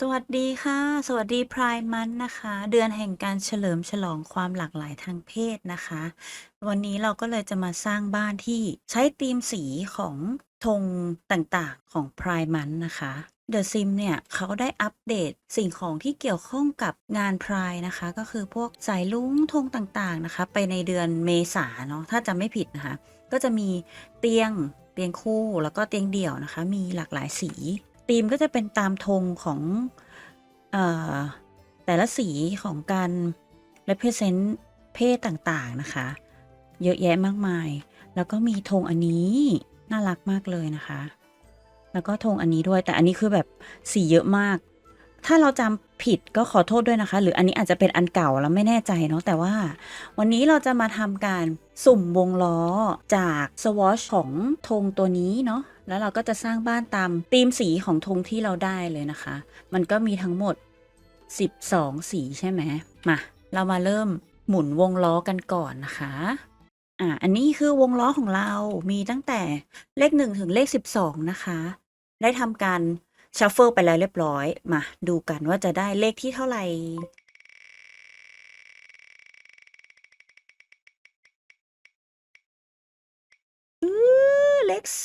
สวัสดีค่ะ สวัสดีพรายมันนะคะ เดือนแห่งการเฉลิมฉลองความหลากหลายทางเพศนะคะ วันนี้เราก็เลยจะมาสร้างบ้านที่ใช้ธีมสีของธงต่างๆของพรายมันนะคะ The Sim เนี่ยเขาได้อัปเดตสิ่งของที่เกี่ยวข้องกับงานพรายนะคะ ก็คือพวกสายลุ้งธงต่างๆนะคะ ไปในเดือนเมษาเนาะถ้าจำไม่ผิดนะคะ ก็จะมีเตียงเตียงคู่แล้วก็เตียงเดี่ยวนะคะ มีหลากหลายสี ธีมก็จะเป็นตามธงของอแต่ละสีของการ represent เพศต่างๆนะคะ เยอะแยะมากมาย แล้วก็มีธงอันนี้น่ารักมากเลยนะคะ แล้วก็ธงอันนี้ด้วยแต่อันนี้คือแบบสีเยอะมาก ถ้าเราจำผิดก็ขอโทษด้วยนะคะ หรืออันนี้อาจจะเป็นอันเก่าแล้วไม่แน่ใจเนาะแต่ว่า วันนี้เราจะมาทำการสุ่มวงล้อจากสวอชของธงตัวนี้เนาะแล้วเราก็จะสร้างบ้านตามธีมสีของธงที่เราได้เลยนะคะ มันก็มีทั้งหมด 12 สีใช่ไหมมาเรามาเริ่มหมุนวงล้อกันก่อนนะคะอ่าอันนี้คือวงล้อของเรามีตั้งแต่เลข1ถึงเลข12นะคะ ได้ทำการ ชัฟเฟิลไปแล้วเรียบร้อย มาดูกันว่าจะได้เลขที่เท่าไหร่ เลขส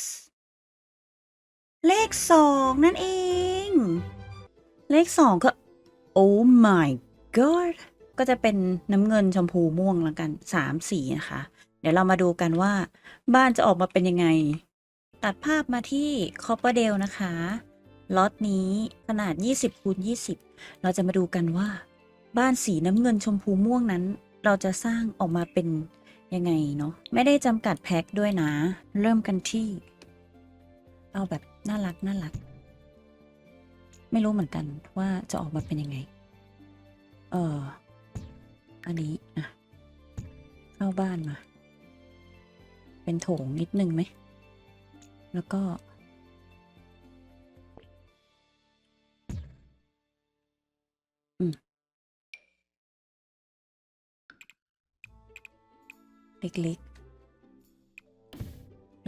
เลขสองนั่นเอง เลขสองก็ โอ้ my god ก็จะเป็นน้ำเงินชมพูม่วงแล้วกันสามสีนะคะ เดี๋ยวเรามาดูกันว่า บ้านจะออกมาเป็นยังไง ตัดภาพมาที่คอปเปอร์เดลนะคะ ล็อตนี้ขนาด 20คูณ20 เราจะมาดูกันว่า บ้านสีน้ำเงินชมพูม่วงนั้น เราจะสร้างออกมาเป็นยังไงเนาะไม่ได้จำกัดแพ็คด้วยนะ เริ่มกันที่ เอาแบบน่ารักน่ารัก ไม่รู้เหมือนกันว่าจะออกมาเป็นยังไง เอออันนี้อะเข้าบ้านมา เป็นโถงนิดนึงไหม แล้วก็ อืมเล็กๆ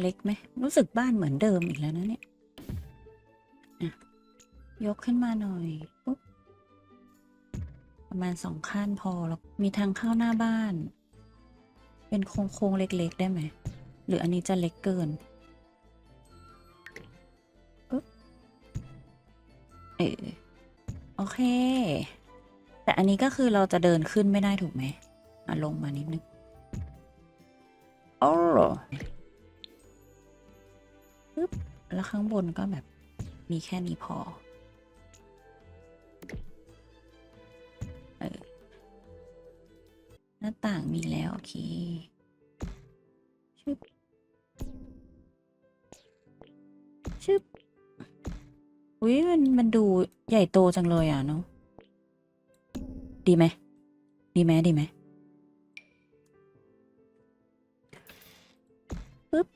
เล็กไหม รู้สึกบ้านเหมือนเดิมอีกแล้วนะเนี่ยอะยกขึ้นมาหน่อยปุ๊บประมาณสองขั้นพอแล้วมีทางเข้าหน้าบ้าน เป็นโค้งๆเล็กๆ ได้ไหม หรืออันนี้จะเล็กเกินปึ๊บเออโอเค แต่อันนี้ก็คือเราจะเดินขึ้นไม่ได้ถูกไหมอะลงมานิดนึงโอ้ปึ๊บแล้วข้างบนก็แบบมีแค่นี้พอเออหน้าต่างมีแล้ว โอเคชึบชึบอุ้ยมันมันดูใหญ่โตจังเลยอะเนาะ ดีไหมดีไหมดีไหมปึ๊บ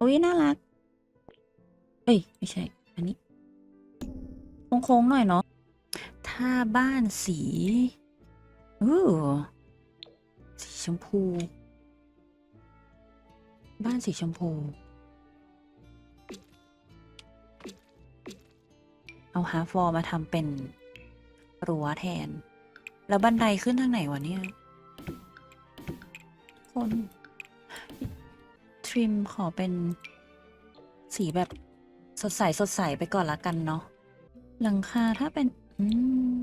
อุ้ยน่ารัก เอ้ย ไม่ใช่ อันนี้โค้งๆหน่อยเนาะถ้าบ้านสีอู้สีชมพู บ้านสีชมพู เอาฮาฟอร์มาทำเป็นรั้วแทน แล้วบันไดขึ้นทางไหนวะเนี่ย คน ทริมขอเป็นสีแบบสดใสสดใสไปก่อนละกันเนาะ หลังคาถ้าเป็น อืม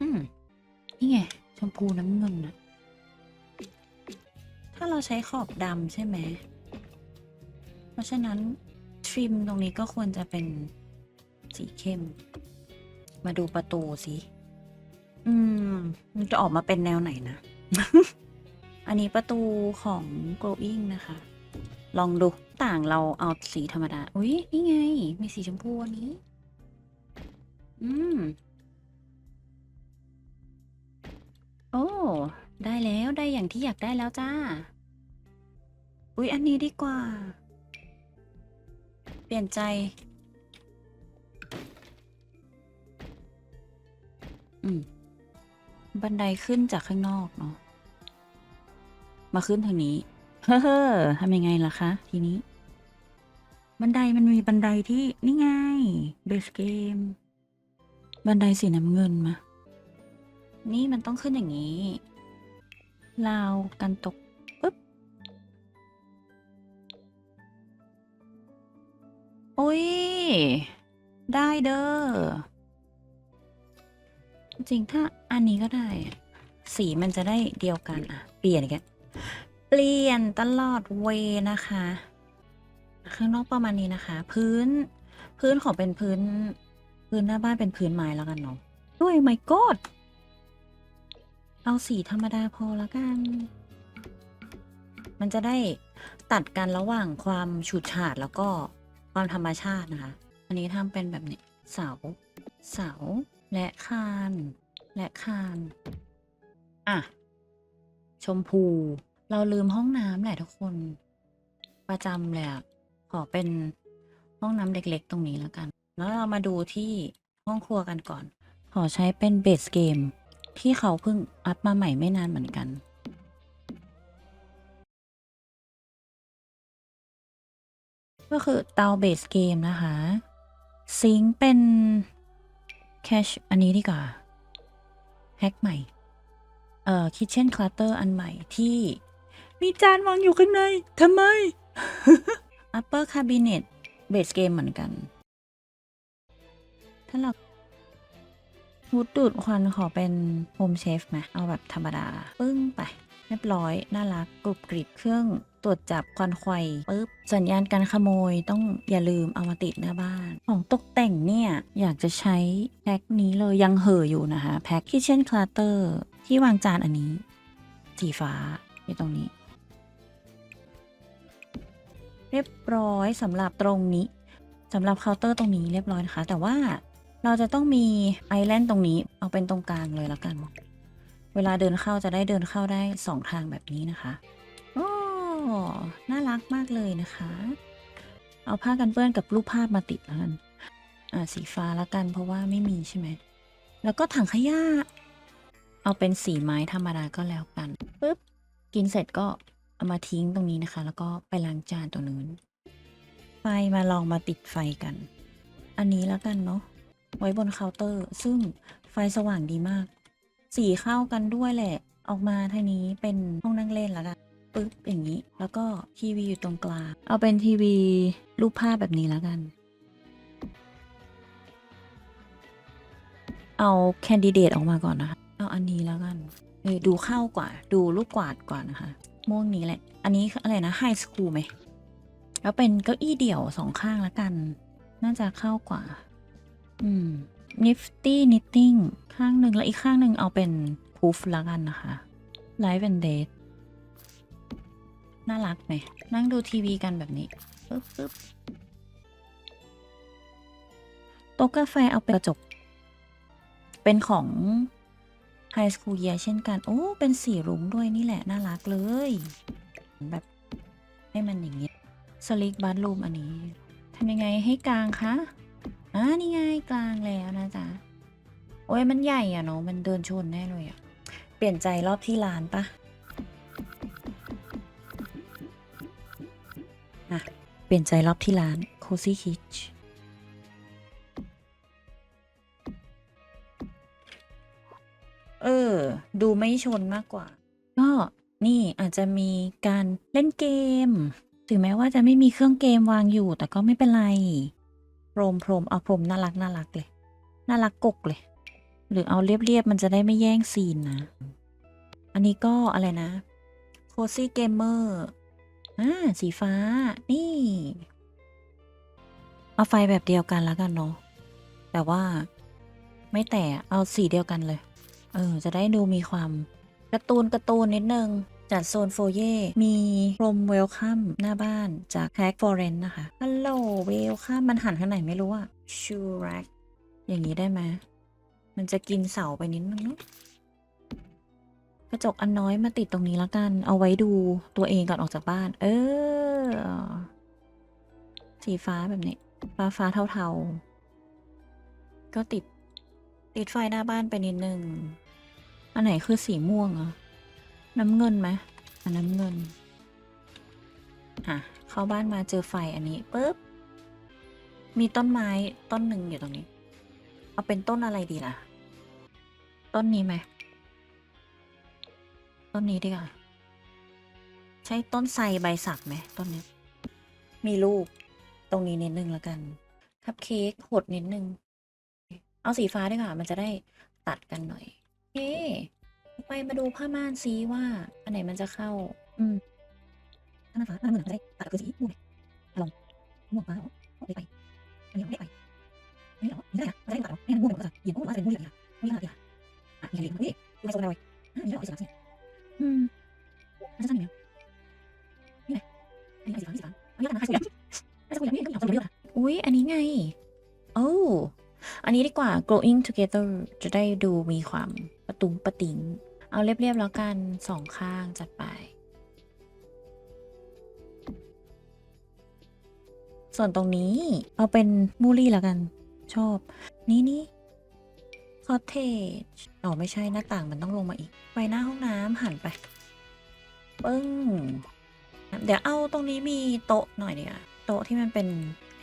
อืม นี่ไง ชมพูน้ำเงินนะถ้าเราใช้ขอบดำใช่ไหม เพราะฉะนั้น ทริมตรงนี้ก็ควรจะเป็น สีเข้ม มาดูประตูสิ อืม มันจะออกมาเป็นแนวไหนนะ อันนี้ประตูของ glowing นะคะ ลองดูต่างเราเอาสีธรรมดา อุ้ยนี่ไง มีสีชมพูอันนี้ อืม โอ้ ได้แล้วได้อย่างที่อยากได้แล้วจ้า อุ๊ยอันนี้ดีกว่า เปลี่ยนใจ อืม บันไดขึ้นจากข้างนอกเนาะ มาขึ้นทางนี้ เฮ้อทำยังไงล่ะคะ ทีนี้ บันไดมันมีบันไดที่นี่ไง เบสเกม บันไดสีน้ำเงินมา นี่มันต้องขึ้นอย่างนี้ราวกันตกปุ๊บ โอ้ย ได้เด้อ จริงๆถ้าอันนี้ก็ได้อะสีมันจะได้เดียวกันอะ เปลี่ยนกันเปลี่ยนตลอดเวย์นะคะ ข้างนอกประมาณนี้นะคะ พื้น พื้นขอเป็นพื้น พื้นหน้าบ้านเป็นพื้นไม้แล้วกันเนาะด้วยไมกอดเอาสีธรรมดาพอแล้วกัน มันจะได้ตัดกันระหว่างความฉูดฉาดแล้วก็ความธรรมชาตินะคะ อันนี้ทำเป็นแบบนี้เสา เสา และคาน และคาน อะ ชมพู เราลืมห้องน้ำแหละทุกคน ประจำเลยอะขอเป็นห้องน้ำเล็กๆ ตรงนี้แล้วกัน แล้วเรามาดูที่ห้องครัวกันก่อน ขอใช้เป็นเบสเกม ที่เขาเพิ่งอัพมาใหม่ไม่นานเหมือนกันก็คือเตาเบสเกมนะคะ ซิงเป็น แคชอันนี้ดีกว่าแฮกใหม่ เอ่อคิ t เช่นคลัตเตอร์อันใหม่ที่ มีจานวางอยู่ข้างในทำไม upper cabinet base game เหมือนกัน ถ้าเราวูดดูดควันขอเป็นโฮมเชฟไหมเอาแบบธรรมดา ปึ้งไป เรียบร้อย น่ารักกรุบกริบเครื่องตรวจจับควันไฟปึ๊บสัญญาณการขโมยต้องอย่าลืมเอามาติดหน้าบ้าน ของตกแต่งเนี่ย อยากจะใช้แพ็คนี้เลยยังเห่ออยู่นะคะ แพ็ค Kitchen Clutter ที่วางจานอันนี้ สีฟ้าอยู่ตรงนี้ เรียบร้อยสำหรับตรงนี้สำหรับเคาน์เตอร์ตรงนี้เรียบร้อยนะคะ แต่ว่าเราจะต้องมีไอแลนด์ตรงนี้เอาเป็นตรงกลางเลยแล้วกัน เวลาเดินเข้าจะได้เดินเข้าได้สองทางแบบนี้นะคะโอ้น่ารักมากเลยนะคะ เอาผ้ากันเปื้อนกับรูปภาพมาติดแล้วกันอ่าสีฟ้าแล้วกันเพราะว่าไม่มีใช่ไหม แล้วก็ถังขยะ เอาเป็นสีไม้ธรรมดาก็แล้วกันปุ๊บ กินเสร็จก็เอามาทิ้งตรงนี้นะคะ แล้วก็ไปล้างจานตรงนู้นไฟมาลองมาติดไฟกัน อันนี้แล้วกันเนาะ ไว้บนเคาน์เตอร์ ซึ่งไฟสว่างดีมาก สีเข้ากันด้วยแหละ ออกมาทางนี้เป็นห้องนั่งเล่นแล้วกันปึ๊บอย่างนี้ แล้วก็ทีวีอยู่ตรงกลาง เอาเป็นทีวีรูปภาพแบบนี้แล้วกัน เอาแคนดิเดตออกมาก่อนนะคะเอาอันนี้แล้วกันเออดูเข้ากว่า ดูลูกกวาดกว่านะคะม่วงนี้แหละ อันนี้อะไรนะไฮสคูลไหม แล้วเป็นเก้าอี้เดี่ยวสองข้างแล้วกัน น่าจะเข้ากว่า อืม nifty knitting ข้างหนึ่งแล้วอีกข้างหนึ่งเอาเป็น proof ล้วกันนะคะ live and date น่ารักไหม นั่งดูทีวีกันแบบนี้ปึ๊บปึ๊บโต๊ะกาแฟเอาเป็นกระจก เป็นของ High School Year เช่นกัน โอ้ เป็นสีรุ้งด้วยนี่แหละ น่ารักเลย แบบให้มันอย่างเงี้ยสลิกบัตรูมอันนี้ทำยังไงให้กลางคะ อ่านี่ไงกลางแล้วนะจ๊ะ โอ้ยมันใหญ่อะเนาะมันเดินชนแน่เลยอะเปลี่ยนใจรอบที่ร้านปะอะ เปลี่ยนใจรอบที่ร้าน Cozy Kitch เออ ดูไม่ชนมากกว่า ก็นี่อาจจะมีการเล่นเกม ถึงแม้ว่าจะไม่มีเครื่องเกมวางอยู่ แต่ก็ไม่เป็นไร พรมพรมเอาพรมน่ารักน่ารักเลย น่ารักกกเลย หรือเอาเรียบๆมันจะได้ไม่แย่งซีนนะ อันนี้ก็อะไรนะ Cozy Gamer อ่าสีฟ้า นี่ เอาไฟแบบเดียวกันแล้วกันเนาะแต่ว่าไม่แต่เอาสีเดียวกันเลย เออ จะได้ดูมีความการ์ตูนการ์ตูนนิดนึง จัดโซนโฟเย่มีพรมเวลคัมหน้าบ้านจากแฮกฟอร์เรนนะคะฮัลโหลเวลคัมมันหันข้างไหนไม่รู้อะชูรักอย่างนี้ได้ไหมมันจะกินเสาไปนิดนึงกระจกอันน้อยมาติดตรงนี้แล้วกัน เอาไว้ดูตัวเองก่อนออกจากบ้าน เออ สีฟ้าแบบนี้ ฟ้าฟ้าเทาๆ ก็ติด ติดไฟหน้าบ้านไปนิดนึง อันไหนคือสีม่วงอะ น้ำเงินไหมอันน้ำเงิน อะ เข้าบ้านมาเจอไฟอันนี้ปุ๊บ มีต้นไม้ต้นหนึ่งอยู่ตรงนี้ เอาเป็นต้นอะไรดีล่ะ ต้นนี้ไหม ต้นนี้ดีกว่า ใช้ต้นไทรใบสักไหมต้นนี้ มีลูก ตรงนี้นิดนึงแล้วกัน คัพเค้กหดนิดนึง เอาสีฟ้าดีกว่า มันจะได้ตัดกันหน่อย เฮ้ ไปมาดูผ้าม่านซีว่า อันไหนมันจะเข้า อืมผ้าม่านฟ้าผ้าม่านหมือนจะได้ตัดคือสีม่วงเลยลองม่วงฟ้าหรออาไปไปอันนี้เอาไม่ไปไม่หรอไม่ได้อะไม่ได้ตัดหรอไม่งั้นม่วงมันก็จะเหยียบม่วงมันจะเป็นม่วงเหลืองๆไม่ได้อะอะเหลืองๆเฮ้ยดูไปโซนอะไรอะนี่เราเอาสีฟ้าสิอืมมันจะสั้นอยู่นี่ไงอันนี้เอาสีฟ้าสีฟ้าอันนี้กันนะให้สวยให้สวยนี่ก็อยากสวยเยอะนะอุ้ยอันนี้ไงโอ้อันนี้ดีกว่า growing together จะได้ดูมีความ ประตุงประติงเอาเรียบๆแล้วกันสองข้างจัดไป ส่วนตรงนี้เอาเป็นมูลี่แล้วกัน ชอบ นี่นี่ cottage อ๋อไม่ใช่หน้าต่างมันต้องลงมาอีก ไปหน้าห้องน้ำหันไป ปึ้ง เดี๋ยวเอาตรงนี้มีโต๊ะหน่อยเดีกว่าโต๊ะที่มันเป็น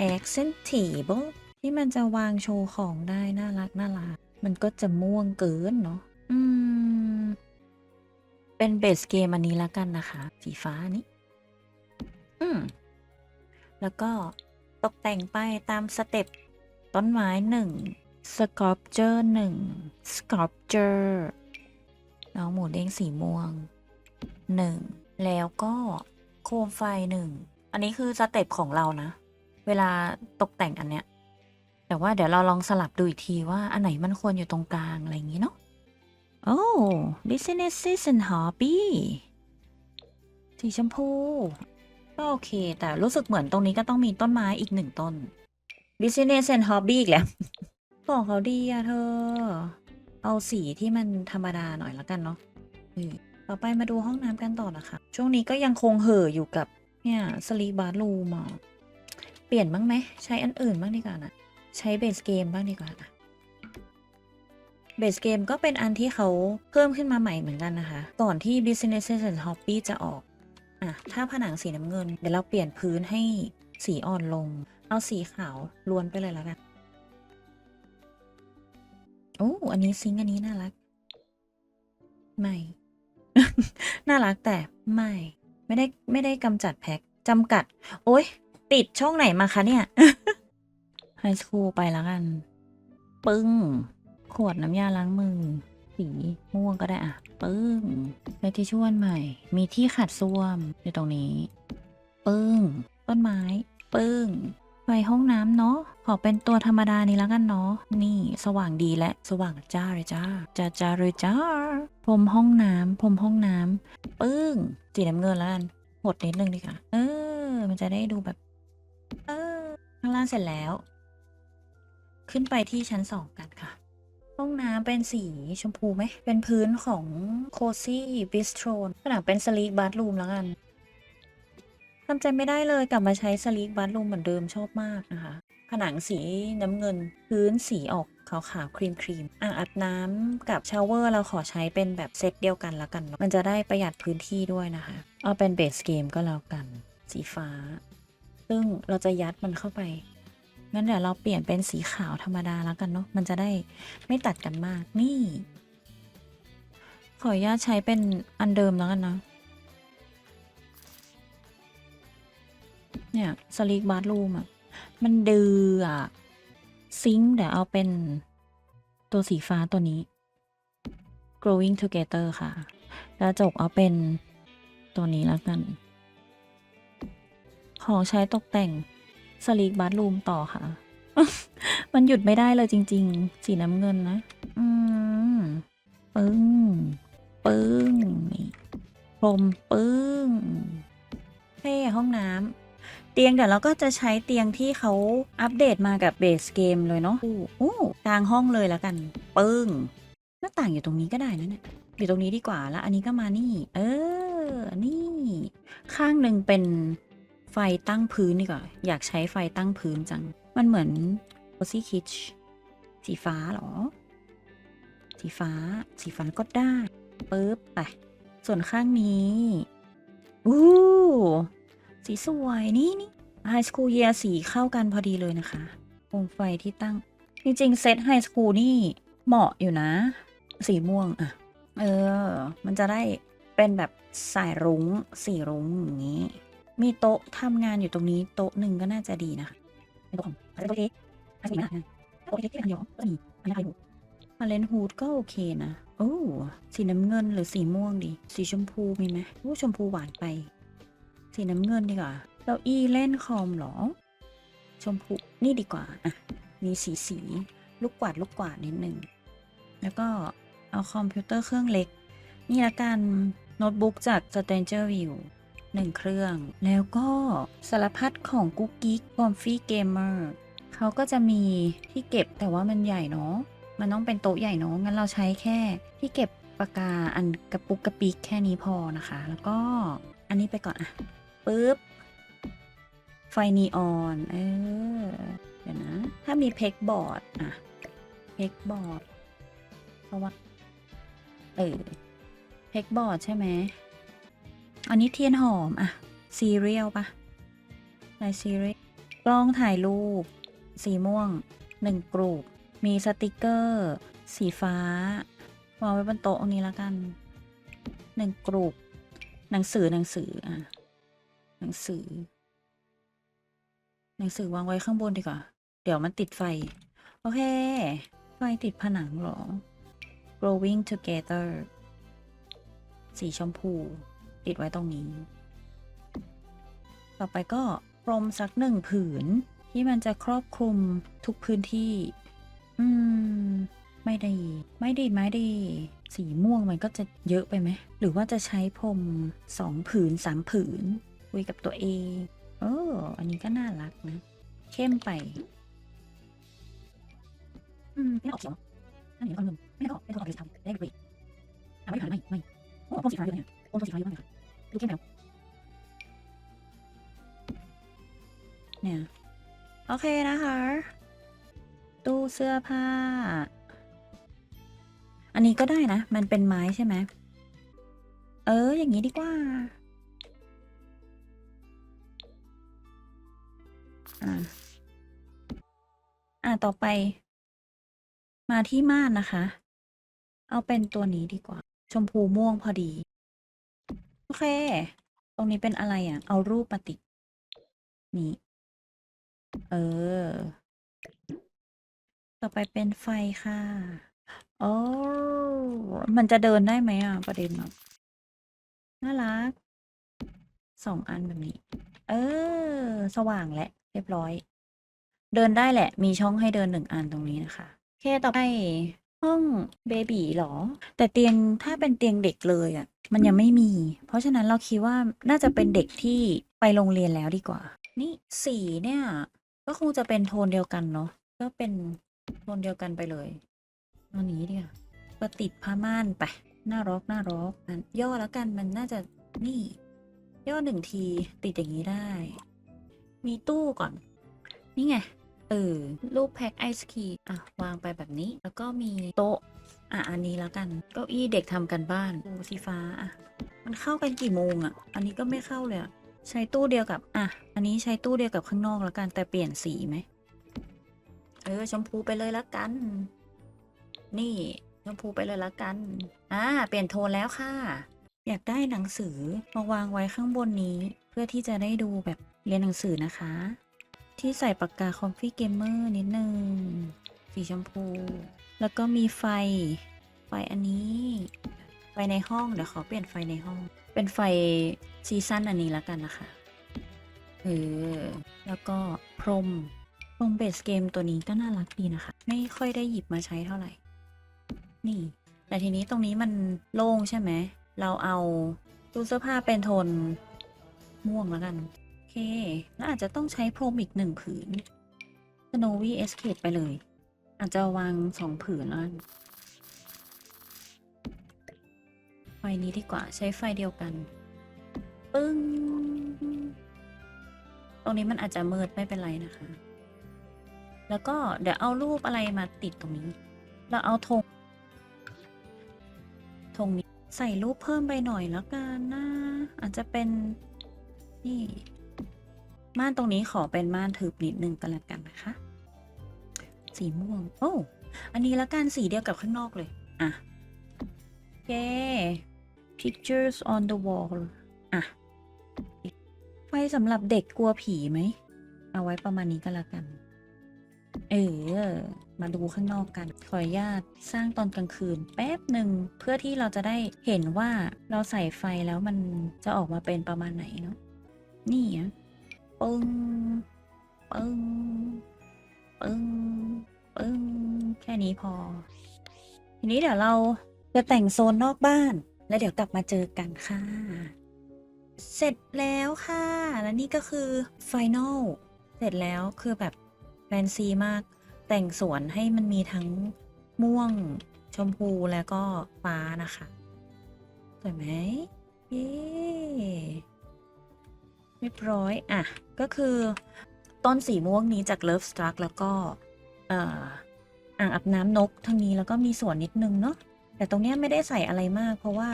accent table ที่มันจะวางโชว์ของได้น่ารักน่ารัก มันก็จะม่วงเกินเนาะ อืม เป็นเบสเกมอันนี้แล้วกันนะคะ สีฟ้านี้ อืม แล้วก็ตกแต่งไปตามสเต็ปต้นไม้หนึ่ง sculpture หนึ่ง sculpture น้องหมูเด้งสีม่วงหนึ่งแล้วก็โคมไฟหนึ่งอันนี้คือสเต็ปของเรานะ เวลาตกแต่งอันเนี้ย แต่ว่าเดี๋ยวเราลองสลับดูอีกทีว่าอันไหนมันควรอยู่ตรงกลาง อะไรอย่างงี้เนาะ โอ้ business and hobby สีชมพู ก็โอเค แต่รู้สึกเหมือนตรงนี้ก็ต้องมีต้นไม้อีกหนึ่งต้น business and hobby อีกแล้วของเขาดีอะเธอ เอาสีที่มันธรรมดาหน่อยแล้วกันเนาะต่อไปมาดูห้องน้ำกันต่อนะคะ ช่วงนี้ก็ยังคงเห่ออยู่กับเนี่ยสลีบาร์ลูมอะเปลี่ยนบ้างไหม ใช้อันอื่นบ้างดีกว่านะ ใช้เบสเกมบ้างดีกว่านะ เบสเกมก็เป็นอันที่เขาเพิ่มขึ้นมาใหม่เหมือนกันนะคะ ก่อนที่ Business and Hobby จะออกอะถ้าผนังสีน้ำเงิน เดี๋ยวเราเปลี่ยนพื้นให้สีอ่อนลง เอาสีขาวล้วนไปเลยแล้วกันโอ้อันนี้ซิงอันนี้น่ารัก ไม่ น่ารักแต่ไม่ ไม่ได้ไม่ได้กำจัดแพ็คจำกัด โอ๊ยติดช่องไหนมาคะเนี่ยไฮสคูลไปแล้วกัน ปึ้ง ขวดน้ำยาล้างมือ สีม่วงก็ได้อะปึ้งไปที่ช่วนใหม่ มีที่ขัดส้วมอยู่ตรงนี้ ปึ้ง ต้นไม้ ปึ้งไฟห้องน้ำเนาะขอเป็นตัวธรรมดานี้แล้วกันเนาะนี่สว่างดีและสว่างจ้าเลยจ้าจ้าจ้าเลยจ้าพรมห้องน้ำพรมห้องน้ำปึ้งสีน้ำเงินแล้วกันหดนิดนึงดีกว่าเออ มันจะได้ดูแบบ เออข้างล่างเสร็จแล้ว ขึ้นไปที่ชั้นสองกันค่ะ ห้องน้ำเป็นสีชมพูไหม เป็นพื้นของโคซี่บิสโตรผนังเป็นสลีกบาร์รูมแล้วกันทำใจไม่ได้เลยกลับมาใช้สลีกบาร์รูมเหมือนเดิมชอบมากนะคะ ผนังสีน้ำเงิน พื้นสีออกขาวๆครีมครีมอ่างอาบน้ำกับชาวเวอร์เราขอใช้เป็นแบบเซตเดียวกันแล้วกัน มันจะได้ประหยัดพื้นที่ด้วยนะคะ เอาเป็นเบสเกมก็แล้วกัน สีฟ้า ซึ่งเราจะยัดมันเข้าไป งั้นเดี๋ยวเราเปลี่ยนเป็นสีขาวธรรมดาแล้วกันเนาะ มันจะได้ไม่ตัดกันมาก นี่ ขออนุญาตใช้เป็นอันเดิมแล้วกันนะ เนี่ยสลีกบาร์รูมอะ มันเดืออะซิงเดี๋ยวเอาเป็นตัวสีฟ้าตัวนี้ growing together ค่ะ แล้วจกเอาเป็นตัวนี้แล้วกัน ของใช้ตกแต่ง สลีกบาร์รูมต่อค่ะ มันหยุดไม่ได้เลยจริง ๆ สีน้ำเงินนะ อืม ปึ้ง ปึ้งนี่พรมปึ้งเท่ห้องน้ำเตียงเดี๋ยวเราก็จะใช้เตียงที่เขาอัปเดตมากับเบสเกมเลยเนาะโอ้กลางห้องเลยแล้วกัน ปึ้ง หน้าต่างอยู่ตรงนี้ก็ได้นะเนี่ยอยู่ตรงนี้ดีกว่าแล้ว อันนี้ก็มานี่ เออ นี่ ข้างหนึ่งเป็น ไฟตั้งพื้นดีกว่าอยากใช้ไฟตั้งพื้นจัง มันเหมือนโ o ซี่คิชสีฟ้าเหรอ สีฟ้า สีฟ้าก็ได้ปึ๊บไป ส่วนข้างนี้อู้สีสวยนี่นี่ไฮสคูลเยียสีเข้ากันพอดีเลยนะคะโคมไฟที่ตั้ง จริง ๆ เซตไฮสคูลนี่เหมาะอยู่นะ สีม่วงอะเออ มันจะได้เป็นแบบสายรุ้งสีรุ้งอย่างนี้ มีโต๊ะทำงานอยู่ตรงนี้โต๊ะหนึ่งก็น่าจะดีนะคะเป็นโต๊ะของอะไรโต๊ะเล็กอะไรสีนะโต๊ะเล็กที่เป็นอันยองก็มีอันนี้ใครดูมาเลนฮูดก็โอเคนะโอ้สีน้ำเงินหรือสีม่วงดี สีชมพูมีไหมโอ้ชมพูหวานไป สีน้ำเงินดีกว่าเก้าอี้เล่นคอมหรอ ชมพูนี่ดีกว่าอะมีสีสีลูกกวาดลูกกวาดนิดหนึ่งแล้วก็เอาคอมพิวเตอร์เครื่องเล็ก นี่ละกันโน้ตบุ๊กจาก Stranger View หนึ่งเครื่อง แล้วก็สารพัดของกุ๊กกิ๊กคอมฟี่เกมเมอร์เขาก็จะมีที่เก็บแต่ว่ามันใหญ่เนาะมันต้องเป็นโต๊ะใหญ่เนาะงั้นเราใช้แค่ที่เก็บปากกาอันกระปุกกระปิกแค่นี้พอนะคะ แล้วก็อันนี้ไปก่อนอะปึ๊บไฟนีออนเออเดี๋ยวนะ ถ้ามีเพกบอร์ดอะเพกบอร์ดเพราะว่าเออเพกบอร์ดใช่ไหม อันนี้เทียนหอมอะซีเรียลปะในซีเรียลกล้องถ่ายรูป สีม่วงหนึ่งกลุ่มมีสติกเกอร์ สีฟ้าวางไว้บนโต๊ะนี้แล้วกันหนึ่งกลุ่มหนังสือหนังสืออะหนังสือ หนังสือวางไว้ข้างบนดีกว่า เดี๋ยวมันติดไฟ โอเค ไฟติดผนังหรอ growing together สีชมพู ติดไว้ตรงนี้ ต่อไปก็พรมสักหนึ่งผืนที่มันจะครอบคลุมทุกพื้นที่ อืม ไม่ดี ไม่ดีไม่ดี สีม่วงมันก็จะเยอะไปไหม หรือว่าจะใช้พรมสองผืนสามผืน คุยกับตัวเองโอ้อันนี้ก็น่ารักนะ เข้มไป อืมไม่ออกเสียงนั่นเองก็เงินไม่ได้ออกไม่ออกเลยทำได้เลยทำไม่ผ่านไม่ไม่โอ้พรมสีฟ้าเยอะเนี่ย พรมสีฟ้าเยอะมากเลยค่ะดูเข้มแล้วเนี่ย โอเคนะคะ ตู้เสื้อผ้า อันนี้ก็ได้นะ มันเป็นไม้ใช่ไหม เออ อย่างนี้ดีกว่า อ่า อ่าต่อไป มาที่ม่านนะคะ เอาเป็นตัวนี้ดีกว่า ชมพูม่วงพอดี อเค ตรงนี้เป็นอะไรอะ เอารูปมาติด นี่ เออ ต่อไปเป็นไฟค่ะโอ้มันจะเดินได้ไหมอะ ประเด็นอะน่ารัก สองอันแบบนี้ เออ สว่างและ เรียบร้อย เดินได้แหละ มีช่องให้เดินหนึ่งอันตรงนี้นะคะ โอเค ต่อไป ห้องเบบีเหรอ แต่เตียงถ้าเป็นเตียงเด็กเลยอะ มันยังไม่มี เพราะฉะนั้นเราคิดว่าน่าจะเป็นเด็กที่ไปโรงเรียนแล้วดีกว่า นี่สีเนี่ย ก็คงจะเป็นโทนเดียวกันเนาะก็เป็นโทนเดียวกันไปเลยเอานี้ดีกว่าก็ติดผ้าม่านไปหน้ารอกหน้ารอกอันย่อแล้วกันมันน่าจะนี่ ย่อหนึ่งทีติดอย่างนี้ได้ มีตู้ก่อน นี่ไง เออ รูปแพ็คไอศครีมอะ วางไปแบบนี้ แล้วก็มีโต๊ะ อะ อันนี้แล้วกัน เก้าอี้เด็กทำกันบ้านตู้สีฟ้าอะ มันเข้ากันกี่โมงอะ อันนี้ก็ไม่เข้าเลยอะ ใช้ตู้เดียวกับ อะ อันนี้ใช้ตู้เดียวกับข้างนอกแล้วกัน แต่เปลี่ยนสีไหม เออ ชมพูไปเลยและกัน นี่ ชมพูไปเลยและกัน อ่า เปลี่ยนโทนแล้วค่ะ อยากได้หนังสือมาวางไว้ข้างบนนี้ เพื่อที่จะได้ดูแบบเรียนหนังสือนะคะ ที่ใส่ปากกาคอมฟี่เกมเมอร์นิดนึง สีชมพู แล้วก็มีไฟ ไฟอันนี้ ไฟในห้อง เดี๋ยวขอเปลี่ยนไฟในห้อง เป็นไฟซีซั่นอันนี้แล้วกันนะคะเออแล้วก็พรมพรมเบสเกมตัวนี้ก็น่ารักดีนะคะ ไม่ค่อยได้หยิบมาใช้เท่าไหร่ นี่ แต่ทีนี้ตรงนี้มันโล่งใช่ไหม เราเอาตู้เสื้อผ้าเป็นโทนม่วงแล้วกัน เค แล้วอาจจะต้องใช้พรมอีกหนึ่งผืน Snowy Escape ไปเลย อาจจะวางสองผืนแล้วไฟนี้ดีกว่าใช้ไฟเดียวกัน ปึ้ง ตรงนี้มันอาจจะมืดไม่เป็นไรนะคะ แล้วก็เดี๋ยวเอารูปอะไรมาติดตรงนี้ เราเอาธงธงนี้ใส่รูปเพิ่มไปหน่อยแล้วกันนะ อาจจะเป็นนี่ ม่านตรงนี้ขอเป็นม่านทึบนิดนึงก็แล้วกันนะคะ สีม่วง โอ้ อันนี้ละกันสีเดียวกับข้างนอกเลย อะโอเค pictures on the wall อะ ไฟสำหรับเด็กกลัวผีไหม เอาไว้ประมาณนี้ก็แล้วกัน เออ มาดูข้างนอกกัน ขออนุญาตสร้างตอนกลางคืน แป๊บหนึ่งเพื่อที่เราจะได้เห็นว่าเราใส่ไฟแล้วมันจะออกมาเป็นประมาณไหนเนาะ นี่อะ ปึ้งปึ้งปึ้งปึ้งแค่นี้พอ ทีนี้เดี๋ยวเราจะแต่งโซนนอกบ้าน แล้วเดี๋ยวกลับมาเจอกันค่ะ เสร็จแล้วค่ะ และนี่ก็คือไฟนลเสร็จแล้วคือแบบแฟนซีมาก แต่งสวนให้มันมีทั้งม่วงชมพูแล้วก็ฟ้านะคะ สวยไหมเย้ เรียบร้อย อะ ก็คือต้นสีม่วงนี้จาก Love Struck แล้วก็เอ่ออ่างอาบน้ำนกทางนี้แล้วก็มีสวนนิดนึงเนาะแต่ตรงเนี้ยไม่ได้ใส่อะไรมาก เพราะว่า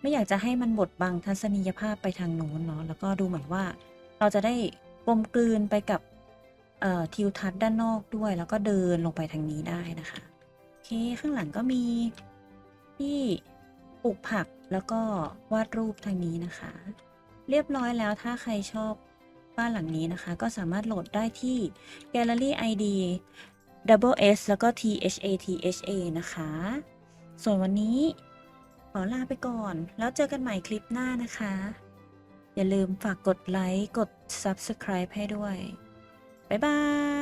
ไม่อยากจะให้มันบดบังทัศนียภาพไปทางโน้นเนาะแล้วก็ดูเหมือนว่าเราจะได้กลมกลืนไปกับเอ่อทิวทัศน์ด้านนอกด้วย แล้วก็เดินลงไปทางนี้ได้นะคะโอเคข้างหลังก็มีที่ปลูกผักแล้วก็วาดรูปทางนี้นะคะ เรียบร้อยแล้วถ้าใครชอบบ้านหลังนี้นะคะ ก็สามารถโหลดได้ที่ Gallery ID double S แล้วก็ T H A T H A นะคะ ส่วนวันนี้ขอลาไปก่อน แล้วเจอกันใหม่คลิปหน้านะคะ อย่าลืมฝากกดไลค์ กด Subscribe ให้ด้วย บ๊ายบาย